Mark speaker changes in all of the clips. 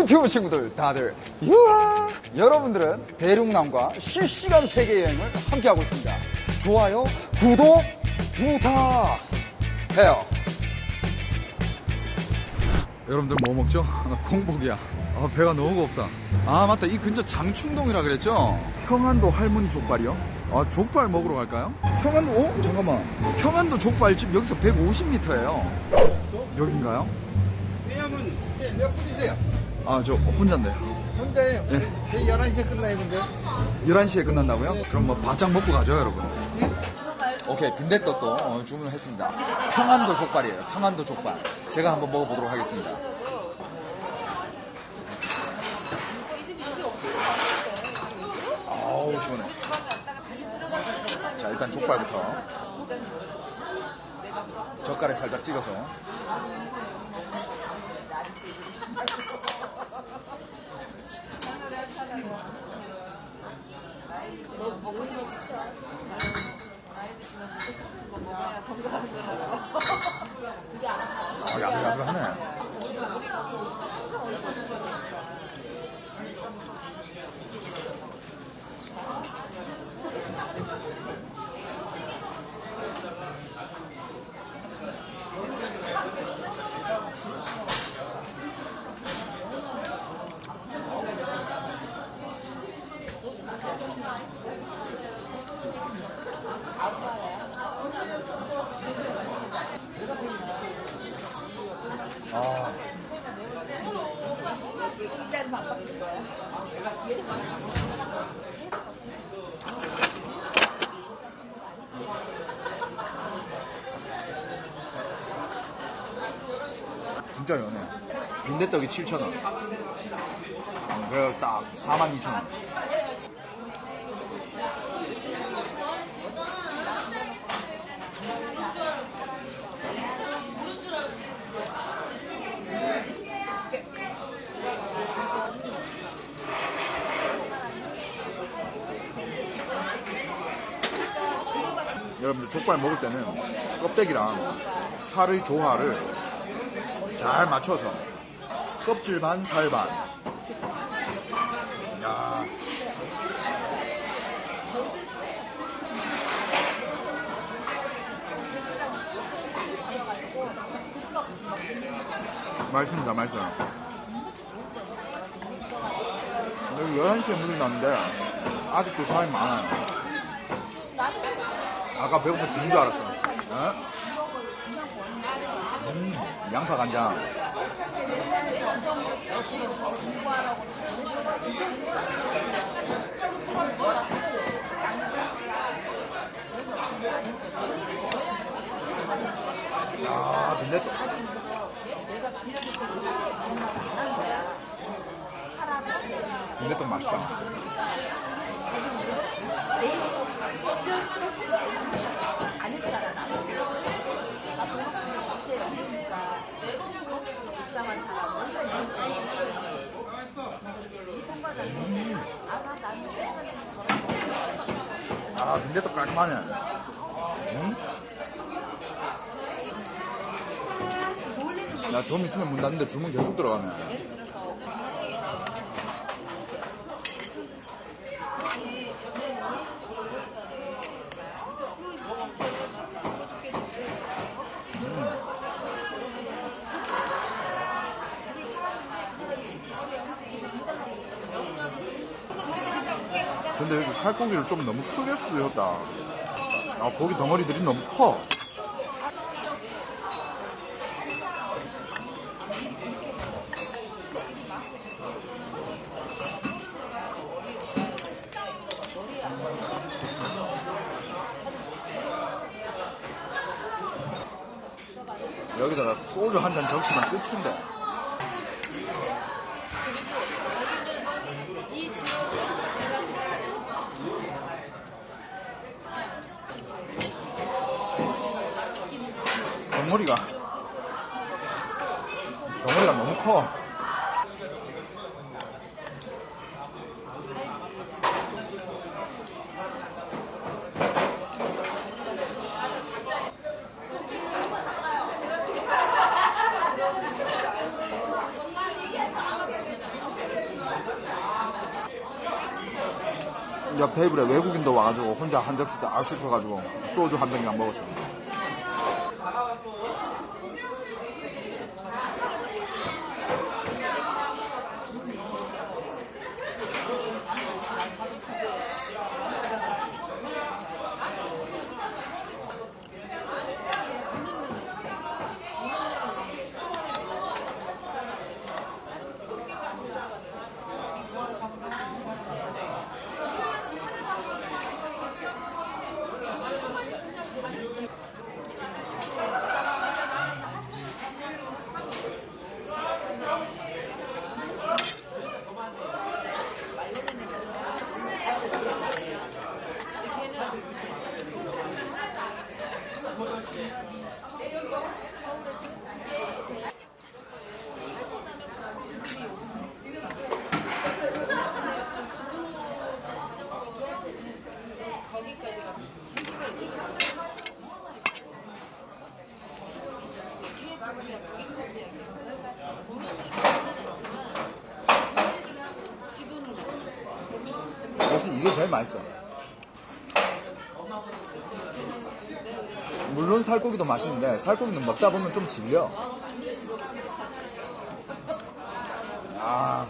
Speaker 1: 유튜브 친구들 다들 유아 여러분들은 대륙남과 실시간 세계 여행을 함께하고 있습니다 좋아요 구독 부탁해요 여러분들 뭐 먹죠? 나 공복이야 아 배가 너무 고프다 아 맞다 이 근처 장충동이라 그랬죠? 평안도 할머니 족발이요? 아 족발 먹으러 갈까요? 평안도 어? 잠깐만 평안도 족발집 여기서 150m예요 여긴가요?
Speaker 2: 왜냐면 네, 몇 분이세요?
Speaker 1: 아 저 혼자인데요.
Speaker 2: 혼자예요.
Speaker 1: 네.
Speaker 2: 저희 11시에 끝나야 되는데.
Speaker 1: 11시에 끝난다고요? 그럼 뭐 바짝 먹고 가죠 여러분. 오케이 빈대떡도 어, 주문을 했습니다. 평안도 족발이에요 평안도 족발. 제가 한번 먹어보도록 하겠습니다. 아우 시원해. 자 일단 족발부터. 젓갈에 살짝 찍어서 진짜 연해. 빈대떡이 7,000원. 어, 그래서 딱 42,000원. 여러분들 족발 먹을 때는 껍데기랑 살의 조화를 잘 맞춰서 껍질 반, 살 반. 야. 맛있습니다, 맛있어요. 여기 11시에 문이 났는데, 아직도 사람이 많아요. 아까 배고파 죽는 줄 알았어. 어? 음, 양파 간장. 야, 빈대떡. 빈대떡 맛있다. 아, 빈대떡 깔끔하네. 음? 야, 좀 있으면 문 닫는데 주문 계속 들어가네. 근데 여기 살코기를 좀 너무 크게 쓰였다. 아, 고기 덩어리들이 너무 커. 여기다가 소주 한 잔 적시면 끝인데. 덩어리가 덩어리가 너무 커 옆 테이블에 외국인도 와가지고 혼자 한 접시 딱 시켜가지고 소주 한 병이랑 먹었습니다. 맛있어. 물론 살코기도 맛있는데 살코기는 먹다 보면 좀 질려. 아.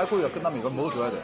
Speaker 1: 살코기가 끝나면 이건 먹어줘야 돼.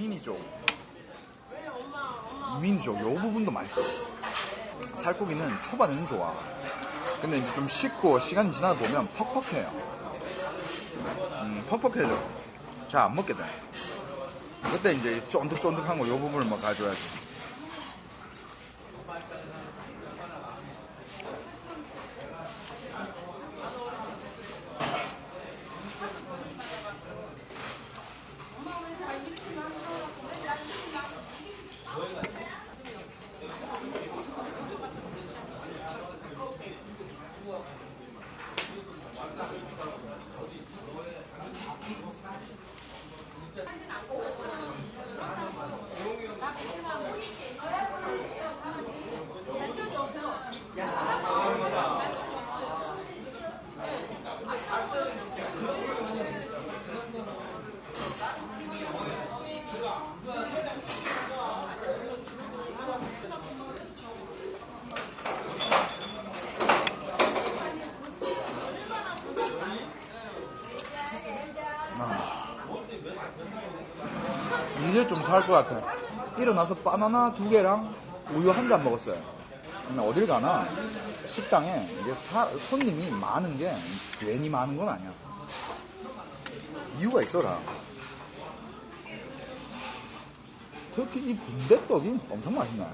Speaker 1: 미니족. 미니족, 요 부분도 맛있어. 살코기는 초반에는 좋아. 근데 이제 좀 식고 시간이 지나다 보면 퍽퍽해요. 음, 퍽퍽해져. 잘 안 먹게 돼. 그때 이제 쫀득쫀득한 거 요 부분을 뭐 가져야지. 이제 좀 살 것 같아. 일어나서 바나나 두 개랑 우유 한 잔 먹었어요. 어딜 가나 식당에 이게 사- 손님이 많은 게 괜히 많은 건 아니야. 이유가 있어라. 특히 이 빈대떡이 엄청 맛있네.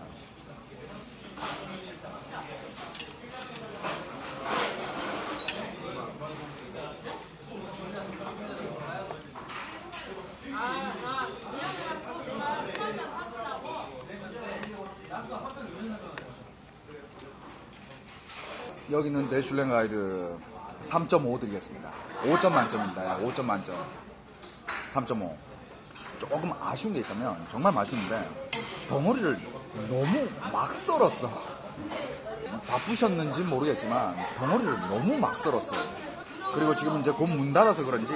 Speaker 1: 여기는 대슐랭 가이드 3.5 드리겠습니다. 5점 만점입니다. 5점 만점. 3.5. 조금 아쉬운 게 있다면 정말 맛있는데 덩어리를 너무 막 썰었어. 바쁘셨는지 모르겠지만 덩어리를 너무 막 썰었어요. 그리고 지금 이제 곧 문 닫아서 그런지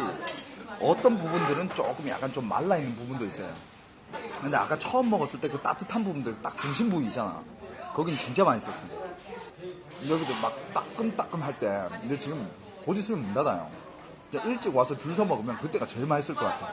Speaker 1: 어떤 부분들은 조금 약간 좀 말라 있는 부분도 있어요. 근데 아까 처음 먹었을 때 그 따뜻한 부분들 딱 중심 부위 있잖아. 거긴 진짜 맛있었어. 여기도 막 따끔따끔 할 때, 근데 지금 곧 있으면 문 닫아요. 일찍 와서 줄 서 먹으면 그때가 제일 맛있을 것 같아.